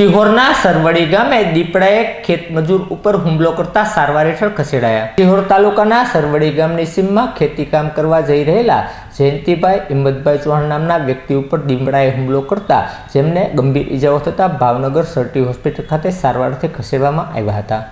સિહોરના સરવડી ગામે દીપડાએ ખેતમજૂર ઉપર હુમલો કરતા સારવાર હેઠળ ખસેડાયા. સિહોર તાલુકાના સરવડી ગામની સીમમાં ખેતીકામ કરવા જઈ રહેલા જયંતિભાઈ, હિંમતભાઈ ચૌહાણ નામના વ્યક્તિ ઉપર દીપડાએ હુમલો કરતા જેમને ગંભીર ઇજાઓ થતાં ભાવનગર સરટી હોસ્પિટલ ખાતે સારવારથી ખસેડવામાં આવ્યા હતા.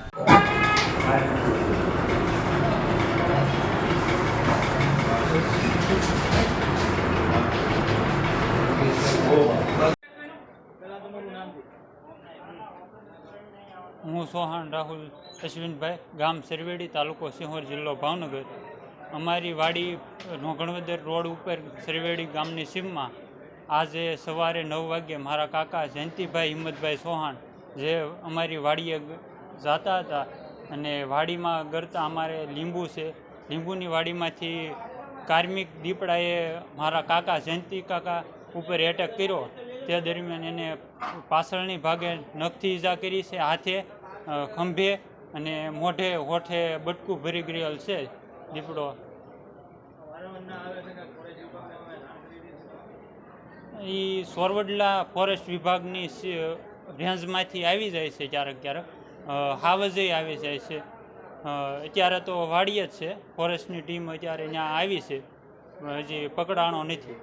હું સોહાણ રાહુલ અશ્વિનભાઈ, ગામ સરવેડી તાલુકો સિંહોર જિલ્લો ભાવનગર. અમારી વાડી નોગણવદર રોડ ઉપર સરવેડી ગામની સીમમાં આજે સવારે નવ વાગ્યે મારા કાકા જયંતિભાઈ, હિંમતભાઈ સોહાણ જે અમારી વાડીએ જાતા હતા અને વાડીમાં ગરતા અમારે લીંબુ છે. લીંબુની વાડીમાંથી કાર્મિક દીપડાએ મારા કાકા જયંતિ કાકા ઉપર એટેક કર્યો. તે દરમિયાન એને પાછળની ભાગે નખથી ઈજા કરી છે, હાથે ખંભે અને મોઢે, હોઠે બટકું ભરી ગયેલ છે દીપડો. એ સોરવડલા ફોરેસ્ટ વિભાગની રેન્જમાંથી આવી જાય છે ક્યારેક ક્યારેક. હાવજે આવી જાય છે. અત્યારે તો વાડીએ જ છે. ફોરેસ્ટની ટીમ અત્યારે ત્યાં આવી છે. હજી પકડાણો નથી.